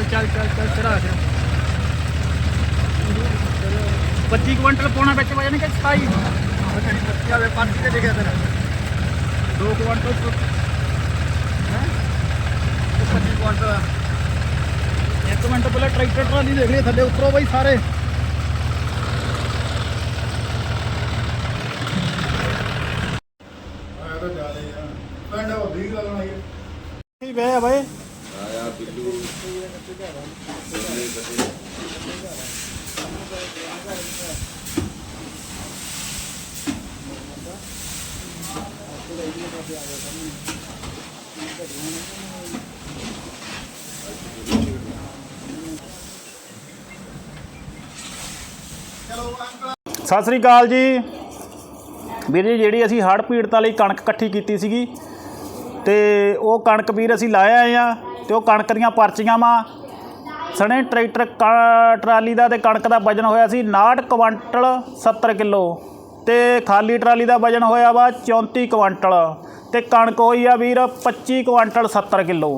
27 ਜਿਹੜੀ ਪੱਤੀ ਆਵੇ ਪਰਚੀ ਤੇ ਲਿਖਿਆ ਤੇਰਾ 2 ਕੁਇੰਟਲ ਹੈ 25 ਕੁਆਂਟਲ ਇੱਕ ਮਿੰਟ ਪਹਿਲਾਂ ਟਰੈਕਟਰ ਟਰਾਲੀ ਦੇਖ ਲਈ ਥੱਲੇ ਉਤਰੋ ਬਾਈ ਸਾਰੇ ਆਇਆ ਤਾਂ ਜ਼ਿਆਦਾ ਹੀ ਆ ਪਿੰਡ ਉਹ 20 ਗੱਲ ਆਈ ਸਤਿ ਸ੍ਰੀ ਅਕਾਲ ਜੀ। ਵੀਰ ਜੀ, ਜਿਹੜੀ ਅਸੀਂ ਹੜ੍ਹ ਪੀੜਤਾਂ ਲਈ ਕਣਕ ਇਕੱਠੀ ਕੀਤੀ ਸੀਗੀ, ਤੇ ਉਹ ਕਣਕ ਵੀਰ ਅਸੀਂ ਲਾਇਆ ਆਏ ਆ। ਤੇ ਉਹ ਕਣਕ ਦੀਆਂ ਪਰਚੀਆਂ ਵਾ। ਸਣੇ ਟਰੈਕਟਰ ਕ- ਟਰਾਲੀ ਦਾ ਤੇ ਕਣਕ ਦਾ ਵਜਨ ਹੋਇਆ ਸੀ 59 ਕੁਇੰਟਲ 70 ਕਿਲੋ ਤੇ ਖਾਲੀ ਟਰਾਲੀ ਦਾ ਵਜਨ ਹੋਇਆ ਵਾ 34 ਕੁਇੰਟਲ ਤੇ ਕਣਕ ਹੋਈ ਆ ਵੀਰ 25 ਕੁਇੰਟਲ 70 ਕਿਲੋ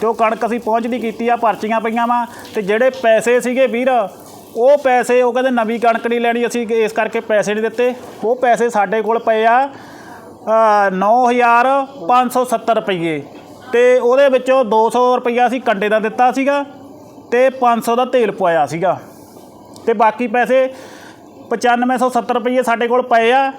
ਤੇ ਉਹ ਕਣਕ ਅਸੀਂ ਪਹੁੰਚਦੀ ਕੀਤੀ ਆ ਪਰਚੀਆਂ ਪਈਆਂ ਵਾ ਤੇ ਜਿਹੜੇ ਪੈਸੇ ਸੀਗੇ ਵੀਰ ਉਹ ਪੈਸੇ ਉਹ ਕਹਿੰਦੇ ਨਵੀਂ ਕਣਕ ਨਹੀਂ ਲੈਣੀ ਅਸੀਂ ਇਸ ਕਰਕੇ ਪੈਸੇ ਨਹੀਂ ਦਿੱਤੇ ਉਹ ਪੈਸੇ ਸਾਡੇ ਕੋਲ ਪਏ ਆ ਅ, 9570 ਰੁਪਏ ਤੇ ਉਹਦੇ ਵਿੱਚੋਂ 200 ਰੁਪਈਆ ਅਸੀਂ ਕੰਡੇ ਦਾ ਦਿੱਤਾ ਸੀਗਾ ਤੇ 500 ਦਾ ਤੇਲ ਪਵਾਇਆ ਸੀਗਾ। ਤੇ ਬਾਕੀ ਪੈਸੇ 9570 ਰੁਪਏ ਸਾਡੇ ਕੋਲ ਪਏ ਆ।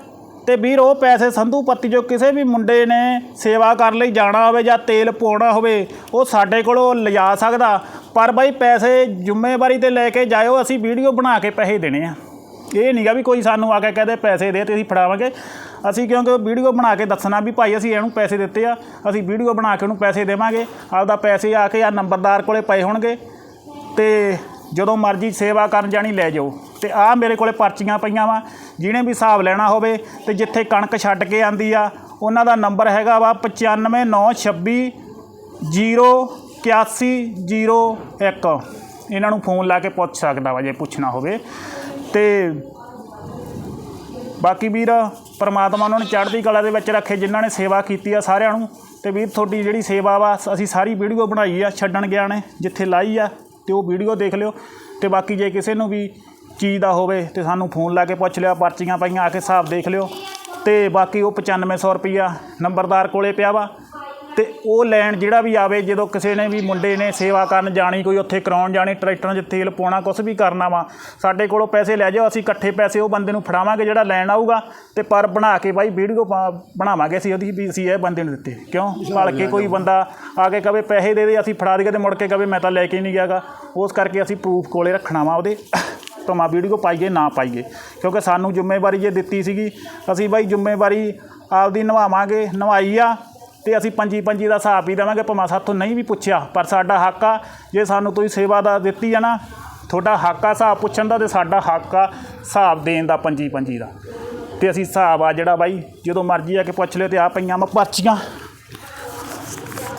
ਤੇ ਵੀਰ, ਉਹ ਪੈਸੇ ਸੰਧੂ ਪੱਤੀ ਜੋ ਕਿਸੇ ਵੀ ਮੁੰਡੇ ਨੇ ਸੇਵਾ ਕਰਨ ਲਈ, ਜਾਣਾ ਹੋਵੇ ਜਾਂ ਤੇਲ ਪਾਉਣਾ ਹੋਵੇ, ਉਹ ਸਾਡੇ ਕੋਲੋਂ ਲਿਜਾ ਸਕਦਾ। ਪਰ ਬਾਈ ਪੈਸੇ ਜ਼ਿੰਮੇਵਾਰੀ ਤੇ ਲੈ ਕੇ ਜਾਇਓ, ਅਸੀਂ ਵੀਡੀਓ ਬਣਾ ਕੇ ਪੈਸੇ ਦੇਣੇ ਆ। ਇਹ ਨਹੀਂਗਾ ਵੀ ਕੋਈ ਸਾਨੂੰ ਆ ਕੇ ਕਹਦੇ ਪੈਸੇ ਦੇ ਤੇ ਅਸੀਂ ਫੜਾਵਾਂਗੇ। ਅਸੀਂ ਕਿਉਂਕਿ ਵੀਡੀਓ ਬਣਾ ਕੇ ਦੱਸਣਾ ਵੀ ਭਾਈ ਅਸੀਂ ਇਹਨੂੰ ਪੈਸੇ ਦਿੱਤੇ ਆ। ਅਸੀਂ ਵੀਡੀਓ ਬਣਾ ਕੇ ਉਹਨੂੰ ਪੈਸੇ ਦੇਵਾਂਗੇ। ਆਪਦਾ ਪੈਸੇ ਆ ਕੇ ਆ ਨੰਬਰਦਾਰ ਕੋਲੇ ਪਏ ਹੋਣਗੇ। ਤੇ ਜਦੋਂ ਮਰਜ਼ੀ ਸੇਵਾ ਕਰਨ ਜਾਣੀ ਲੈ ਜਾਓ। ਤੇ ਆ ਮੇਰੇ ਕੋਲੇ ਪਰਚੀਆਂ ਪਈਆਂ ਵਾ। ਜਿਹਨੇ ਵੀ ਹਿਸਾਬ ਲੈਣਾ ਹੋਵੇ ਤੇ ਜਿੱਥੇ ਕਣਕ ਛੱਡ ਕੇ ਆਂਦੀ ਆ, ਉਹਨਾਂ ਦਾ ਨੰਬਰ ਹੈਗਾ ਵਾ 95926 08101 ਇਹਨਾਂ ਨੂੰ ਫੋਨ ਲਾ ਕੇ ਪੁੱਛ ਸਕਦਾ ਵਾ ਜੇ ਪੁੱਛਣਾ ਹੋਵੇ। ਤੇ ਬਾਕੀ ਵੀਰ, ਪਰਮਾਤਮਾ ਉਹਨਾਂ ਨੂੰ ਚੜ੍ਹਦੀ ਕਲਾ ਦੇ ਵਿੱਚ ਰੱਖੇ, ਜਿਨ੍ਹਾਂ ਨੇ ਸੇਵਾ ਕੀਤੀ ਆ ਸਾਰਿਆਂ ਨੂੰ। ਤੇ ਵੀਰ, ਤੁਹਾਡੀ ਜਿਹੜੀ ਸੇਵਾ ਵਾ, ਅਸੀਂ ਸਾਰੀ ਵੀਡੀਓ ਬਣਾਈ ਆ ਛੱਡਣ ਗਿਆ ਨੇ, ਜਿੱਥੇ ਲਾਈ ਆ, ਤੇ ਉਹ ਵੀਡੀਓ ਦੇਖ ਲਿਓ। ਤੇ ਬਾਕੀ ਜੇ ਕਿਸੇ ਨੂੰ ਵੀ ਚੀਜ਼ ਦਾ ਹੋਵੇ, ਤੇ ਸਾਨੂੰ ਫੋਨ ਲਾ ਕੇ ਪੁੱਛ ਲਿਓ, ਪਰਚੀਆਂ ਪਈਆਂ ਆ ਕੇ ਹਿਸਾਬ ਦੇਖ ਲਿਓ। ਤੇ ਬਾਕੀ ਉਹ 9500 ਰੁਪਈਆ ਨੰਬਰਦਾਰ ਕੋਲੇ ਪਿਆ ਵਾ। ਤੇ ਉਹ ਲੈਣ ਜਿਹੜਾ ਵੀ ਆਵੇ ਜਦੋਂ ਕਿਸੇ ਨੇ ਵੀ ਮੁੰਡੇ ਨੇ ਸੇਵਾ ਕਰਨ ਜਾਣੀ ਕੋਈ ਉੱਥੇ ਕਰਾਉਣ ਜਾਣੀ ਟਰੈਕਟਰਾਂ 'ਚ ਤੇਲ ਪਾਉਣਾ ਕੁਝ ਵੀ ਕਰਨਾ ਵਾ ਸਾਡੇ ਕੋਲੋਂ ਪੈਸੇ ਲੈ ਜਾਓ ਅਸੀਂ ਇਕੱਠੇ ਪੈਸੇ ਉਹ ਬੰਦੇ ਨੂੰ ਫੜਾਵਾਂਗੇ ਜਿਹੜਾ ਲੈਣ ਆਊਗਾ ਤੇ ਪਰ ਬਣਾ ਕੇ ਬਾਈ ਵੀਡੀਓ ਬਣਾਵਾਂਗੇ ਅਸੀਂ ਉਹਦੀ ਵੀ ਅਸੀਂ ਇਹ ਬੰਦੇ ਨੂੰ ਦਿੱਤੇ। ਕਿਉਂ? ਭਲ ਕੇ ਕੋਈ ਬੰਦਾ ਆ ਕੇ ਕਵੇ ਪੈਸੇ ਦੇ ਦੇ ਅਸੀਂ ਫੜਾ ਦਈਏ ਤੇ ਮੁੜ ਕੇ ਕਵੇ ਮੈਂ ਤਾਂ ਲੈ ਕੇ ਨਹੀਂ ਗਿਆਗਾ। ਉਸ ਕਰਕੇ ਅਸੀਂ ਪ੍ਰੂਫ ਕੋਲੇ ਰੱਖਣਾ ਵਾ ਉਹਦੇ ਭਾਵੇਂ ਵੀਡੀਓ ਪਾਈਏ ਨਾ ਪਾਈਏ। ਕਿਉਂਕਿ ਸਾਨੂੰ ਜ਼ਿੰਮੇਵਾਰੀ ਜੇ ਦਿੱਤੀ ਸੀਗੀ ਅਸੀਂ ਬਾਈ ਜ਼ਿੰਮੇਵਾਰੀ ਆਪਦੀ ਨਿਭਾਵਾਂਗੇ ਨਿਭਾਈ ਆ ਤੇ ਅਸੀਂ ਪੰਜੀ ਪੰਜੀ ਦਾ ਹਿਸਾਬ ਵੀ ਦੇਵਾਂਗੇ, ਭਾਵੇਂ ਸਾਥੋਂ ਨਹੀਂ ਵੀ ਪੁੱਛਿਆ, ਪਰ ਸਾਡਾ ਹੱਕ ਆ, ਜੇ ਸਾਨੂੰ ਤੁਸੀਂ ਸੇਵਾ ਦਾ ਦਿੱਤੀ ਆ ਨਾ, ਤੁਹਾਡਾ ਹੱਕ ਆ ਹਿਸਾਬ ਪੁੱਛਣ ਦਾ ਤੇ ਸਾਡਾ ਹੱਕ ਆ ਹਿਸਾਬ ਦੇਣ ਦਾ ਪੰਜੀ ਪੰਜੀ ਦਾ। ਤੇ ਅਸੀਂ ਹਿਸਾਬ ਆ ਜਿਹੜਾ ਬਾਈ, ਜਦੋਂ ਮਰਜ਼ੀ ਆ ਕੇ ਪੁੱਛ ਲਿਓ ਤੇ ਆ ਪਈਆਂ ਮੈਂ ਪਰਚੀਆਂ।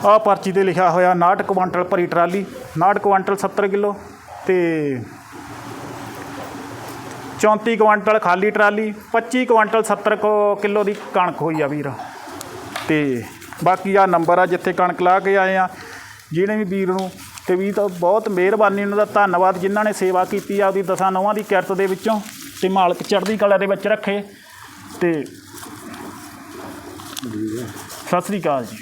ਆ ਪਰਚੀ ਤੇ ਲਿਖਿਆ ਹੋਇਆ 59 ਕੁਆਂਟਲ ਭਰੀ ਟਰਾਲੀ 59 ਕੁਆਂਟਲ 70 ਕਿਲੋ ਤੇ 34 ਕੁਆਂਟਲ ਖਾਲੀ ਟਰਾਲੀ 25 ਕੁਆਂਟਲ 70 ਕੁ ਕਿਲੋ ਦੀ ਕਣਕ ਹੋਈ ਆ ਵੀਰ। ਤੇ ਬਾਕੀ ਆ ਨੰਬਰ ਆ, ਜਿੱਥੇ ਕਣਕ ਲਾ ਕੇ ਆਏ ਆ, ਜਿਹਨੇ ਵੀ ਵੀਰ ਨੂੰ, ਤੇ ਵੀ ਤਾਂ ਬਹੁਤ ਮਿਹਰਬਾਨੀ ਉਹਨਾਂ ਦਾ, ਧੰਨਵਾਦ ਜਿਨ੍ਹਾਂ ਨੇ ਸੇਵਾ ਕੀਤੀ ਆ ਉਹਦੀ ਦਸਾਂ ਨੌਵਾਂ ਦੀ ਕਿਰਤ ਦੇ ਵਿੱਚੋਂ, ਤੇ ਮਾਲਕ ਚੜ੍ਹਦੀ ਕਲਾ ਦੇ ਵਿੱਚ ਰੱਖੇ, ਤੇ ਸਤਿ ਸ੍ਰੀ ਅਕਾਲ ਜੀ।